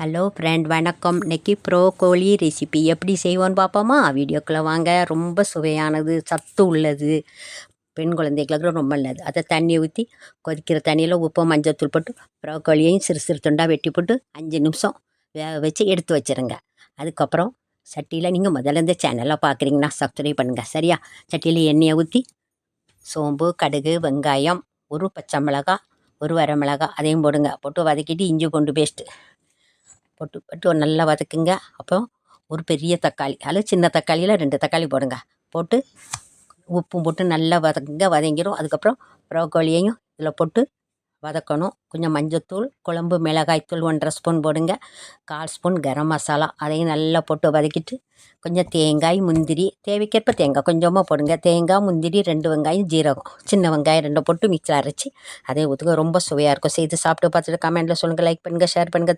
Hello friend வணக்கம். இன்னைக்கு bro கோழி ரெசிபி எப்படி செய்வோன்னு பார்ப்போமா? வீடியோக்குள்ளே வாங்க. ரொம்ப சுவையானது சத்து உள்ளது. பெண் குழந்தைகளுக்கு ரொம்ப நல்லது. அதை தண்ணி ஊற்றி கொதிக்கிற தண்ணியில் உப்பு மஞ்சள் போட்டு ப்ரோக்கோலியையும் சிறு சிறு துண்டாக வெட்டி போட்டு அஞ்சு நிமிஷம் வேக வச்சு எடுத்து வச்சுருங்க. அதுக்கப்புறம் சட்டியில் நீங்கள் முதல்ல இந்த சேனலாக பார்க்குறீங்கன்னா சப்ஸ்கிரைப் பண்ணுங்கள் சரியா? சட்டியில் எண்ணெயை ஊற்றி சோம்பு கடுகு வெங்காயம் ஒரு பச்சை மிளகா ஒரு வர மிளகா அதையும் போடுங்க. போட்டு வதக்கிட்டு இஞ்சி பூண்டு பேஸ்ட்டு போட்டு போட்டு நல்லா வதக்குங்க. அப்புறம் ஒரு பெரிய தக்காளி அதில் சின்ன தக்காளியில் ரெண்டு தக்காளி போடுங்க. போட்டு உப்பும் போட்டு நல்லா வதக்குங்க வதங்கிடும் அதுக்கப்புறம் ப்ரோக்கோலியையும் இதில் போட்டு வதக்கணும். கொஞ்சம் மஞ்சத்தூள் குழம்பு மிளகாய்த்தூள் ஒன்றரை ஸ்பூன் போடுங்க. கால் ஸ்பூன் கரம் மசாலா அதையும் நல்லா போட்டு வதக்கிட்டு கொஞ்சம் தேங்காய் முந்திரி தேவைக்கேற்ப தேங்காய் கொஞ்சமாக போடுங்க. தேங்காய் முந்திரி ரெண்டு வெங்காயம் ஜீரகம். சின்ன வெங்காயம் ரெண்டும் போட்டு மிக்சியில் அரைச்சி அதையும் ஊற்றுங்க ரொம்ப சுவையாக இருக்கும். செய்து சாப்பிட்டு பார்த்துட்டு கமெண்ட்டில் சொல்லுங்கள் லைக் பண்ணுங்கள் ஷேர் பண்ணுங்கள்